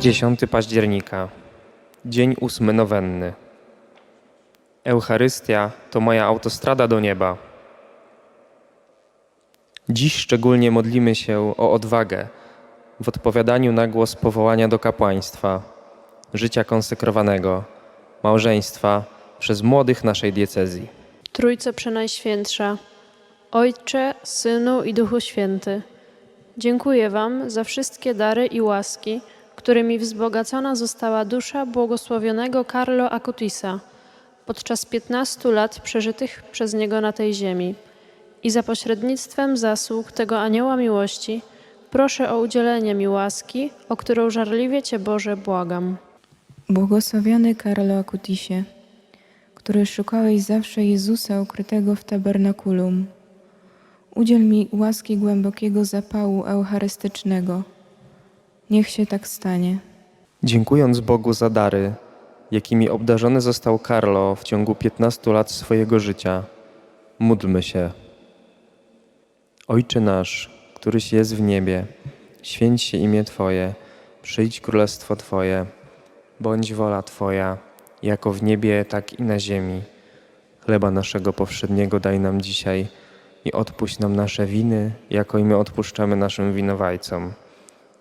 10 października, dzień ósmy nowenny. Eucharystia to moja autostrada do nieba. Dziś szczególnie modlimy się o odwagę w odpowiadaniu na głos powołania do kapłaństwa, życia konsekrowanego, małżeństwa przez młodych naszej diecezji. Trójco Przenajświętsza, Ojcze, Synu i Duchu Święty, dziękuję Wam za wszystkie dary i łaski, którymi wzbogacona została dusza błogosławionego Carlo Acutisa podczas 15 lat przeżytych przez niego na tej ziemi. I za pośrednictwem zasług tego anioła miłości proszę o udzielenie mi łaski, o którą żarliwie Cię Boże błagam. Błogosławiony Karlo Acutisie, który szukałeś zawsze Jezusa ukrytego w tabernakulum, udziel mi łaski głębokiego zapału eucharystycznego. Niech się tak stanie. Dziękując Bogu za dary, jakimi obdarzony został Carlo w ciągu 15 lat swojego życia, módlmy się. Ojcze nasz, któryś jest w niebie, święć się imię Twoje, przyjdź królestwo Twoje, bądź wola Twoja, jako w niebie, tak i na ziemi. Chleba naszego powszedniego daj nam dzisiaj i odpuść nam nasze winy, jako i my odpuszczamy naszym winowajcom.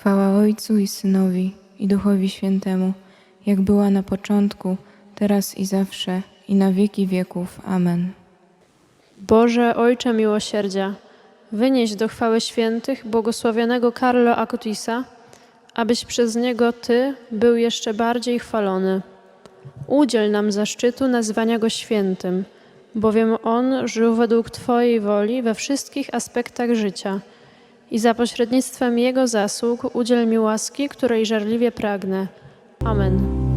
Chwała Ojcu i Synowi i Duchowi Świętemu, jak była na początku, teraz i zawsze, i na wieki wieków. Amen. Boże, Ojcze miłosierdzia, wynieś do chwały świętych błogosławionego Carlo Acutisa, abyś przez niego Ty był jeszcze bardziej chwalony. Udziel nam zaszczytu nazywania go świętym, bowiem on żył według Twojej woli we wszystkich aspektach życia i za pośrednictwem jego zasług udziel mi łaski, której żarliwie pragnę. Amen.